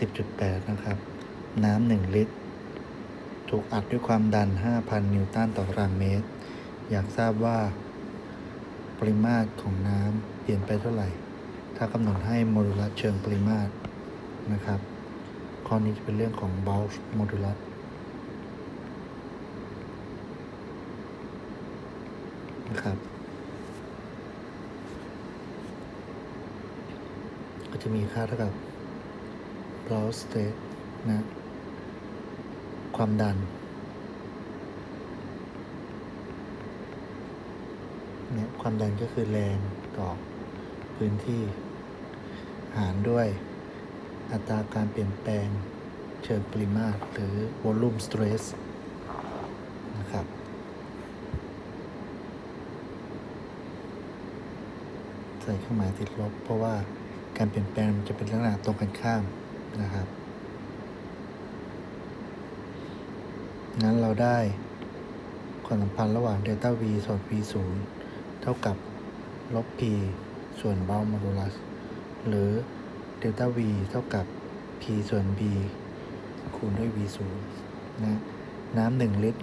10.8 นะครับ น้ำ1ลิตร ถูกอัดด้วยความดัน 5,000 นิวตันต่อตารางเมตร อยากทราบว่า ปริมาตรของน้ำเปลี่ยนไปเท่าไหร่ ถ้ากำหนดให้โมดูลัสเชิงปริมาตรนะครับ ข้อนี้จะเป็นเรื่องของ bulk modulus นะครับก็จะมีค่าเท่ากับ bulk state นะ ความดัน เนี่ย ความดันก็คือแรงต่อพื้นที่ หารด้วยอัตราการเปลี่ยนแปลงเชิงปริมาตร หรือ volume stress นะครับ ใส่เครื่องหมายติดลบ เพราะว่าการเปลี่ยนแปลงจะเป็นลักษณะตรงกันข้าม นะครับ นั้นเราได้ความสัมพันธ์ระหว่างเดลต้า v ส่วน v 0เท่ากับลบ p ส่วน bulk modulus หรือเดลต้า v เท่ากับ p ส่วน b คูณด้วย v 0นะน้ำหนึ่งลิตร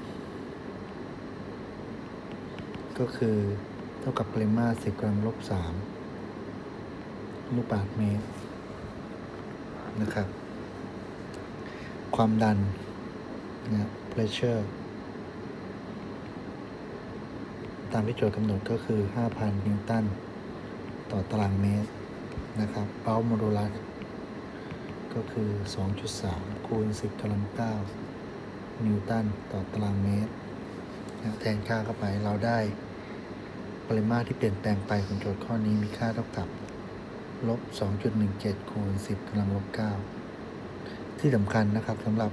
ก็คือเท่ากับปริมาตร10 กรัมลบ3ลูกบาศก์เมตร นะครับ ความดันนะ pressure ตามที่โจทย์กำหนดก็คือ 5,000 นิวตัน ต่อตารางเมตรนะครับเป้าโมดูลัสก็คือ 2.3 คูณ 10กำลัง9นิวตัน ต่อตารางเมตรนะแทนค่าเข้าไปเราได้ปริมาตรที่เปลี่ยนแปลงไปของโจทย์ข้อนี้มีค่าเท่ากับ ลบ 2.17 คูณ 10กำลังลบ 9 ที่สำคัญนะครับสำหรับ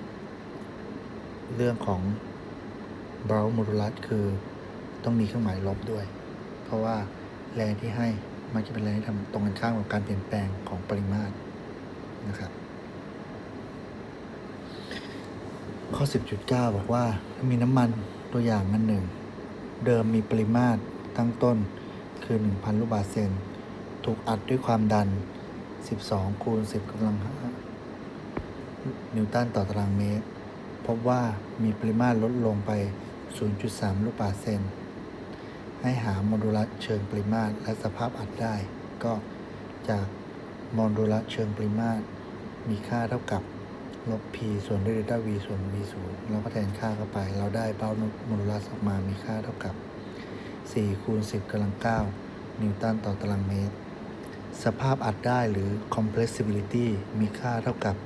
เรื่องของ b r o w modulus คือต้องมีเครื่องหมายลบด้วย เพราะว่าแรงที่ให้มันจะเป็นแรงที่ทำตรงกันข้ามกับการเปลี่ยนแปลงของปริมาตรนะครับ ข้อ 10.9 บอกว่าถ้ามีน้ำมันตัวอย่างอันหนึ่ง เดิมมีปริมาตรตั้งต้นคือ 1,000 ลูกบาศก์เซน ถูกอัดด้วยความดัน 12 คูณ 10กำลัง 5 นิวตันต่อตารางเมตร พบว่ามีปริมาตรลดลงไป 0.3 ลูกบาศก์เซน ให้หาโมดูลัสเชิงปริมาตรและสภาพอัดได้ ก็จากโมดูลัสเชิงปริมาตร มีค่าเท่ากับลบ p ส่วนด้วยเดลต้า v ส่วน v 0เราก็แทนค่าเข้าไป เราได้เป้าโมดูลัสออกมามีค่าเท่ากับ 4 คูณ 10กำลัง 9 นิวตันต่อตารางเมตร สภาพอัดได้หรือ compressibility มีค่าเท่ากับ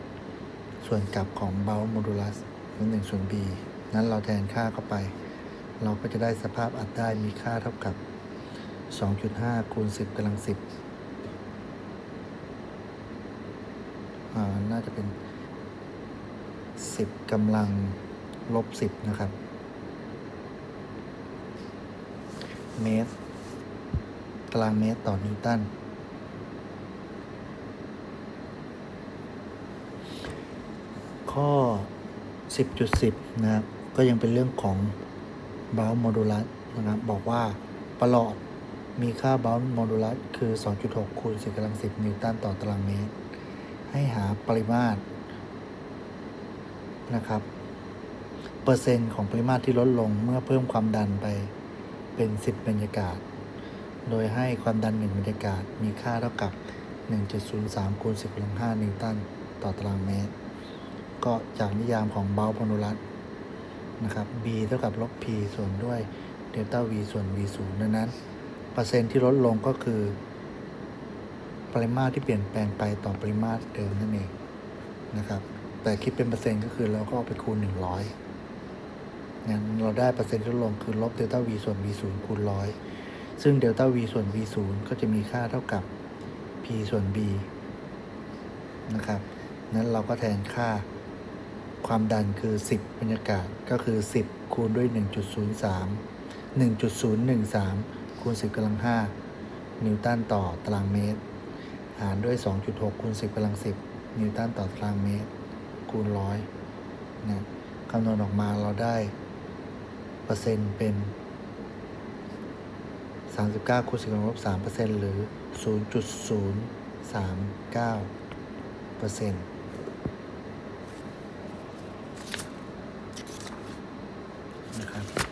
ส่วนกลับของ bulk modulus คือ1ส่วน b นั้นเราแทนค่าเข้าไป เราก็จะได้สภาพอัดได้มีค่าเท่ากับ 2.5 คูณ 10กำลัง 10 อ่า น่าจะเป็น 10กำลังลบ 10 นะครับ เมตร ตารางเมตรต่อนิวตัน ข้อ 10.10 นะครับ ก็ยังเป็นเรื่องของ b o u n d modulus นะครับ บอกว่าประหลอดมีค่า b o u n d modulus คือ 2.6คูณ10กำลัง 10 นิวตันต่อตารางเมตร ให้หาปริมาตรนะครับ เปอร์เซ็นต์ของปริมาตรที่ลดลงเมื่อเพิ่มความดันไปเป็น 10 บรรยากาศ โดยให้ความดัน 1 บรรยากาศมีค่าเท่ากับ 1.03คูณ10กำลัง5นิวตันต่อตารางเมตร ก็จากนิยามของเบลพนุรัสนะครับ b เท่ากับลบ p ส่วนด้วยเดลต้า v ส่วน v 0ดังนั้นเปอร์เซ็นต์ที่ลดลงก็คือ ปริมาตรที่เปลี่ยนแปลงไปต่อปริมาตรเดิมนั่นเองนะครับแต่คิดเป็นเปอร์เซ็นต์ก็คือเราก็เอาไปคูณ 100งั้นเราได้เปอร์เซ็นต์ที่ลดลงคือลบเดลต้า v ส่วน v 0คูณร้อยซึ่งเดลต้า v ส่วน v 0ก็จะมีค่าเท่ากับ p ส่วน b นะครับ นั้นเราก็แทนค่า ความดันคือ 10 บรรยากาศก็คือ 10 คูณด้วย 1.03 1.013 คูณ 10กำลัง 5 นิวตันต่อตารางเมตร หารด้วย 2.6 คูณ 10กำลัง 10 นิวตันต่อตารางเมตร คูณร้อยนะคำนวณออกมาเราได้ เปอร์เซ็นต์เป็น 39 คูณ 10กำลังลบ3เปอร์เซ็นต์หรือ 0.039เปอร์เซ็นต์ 你看。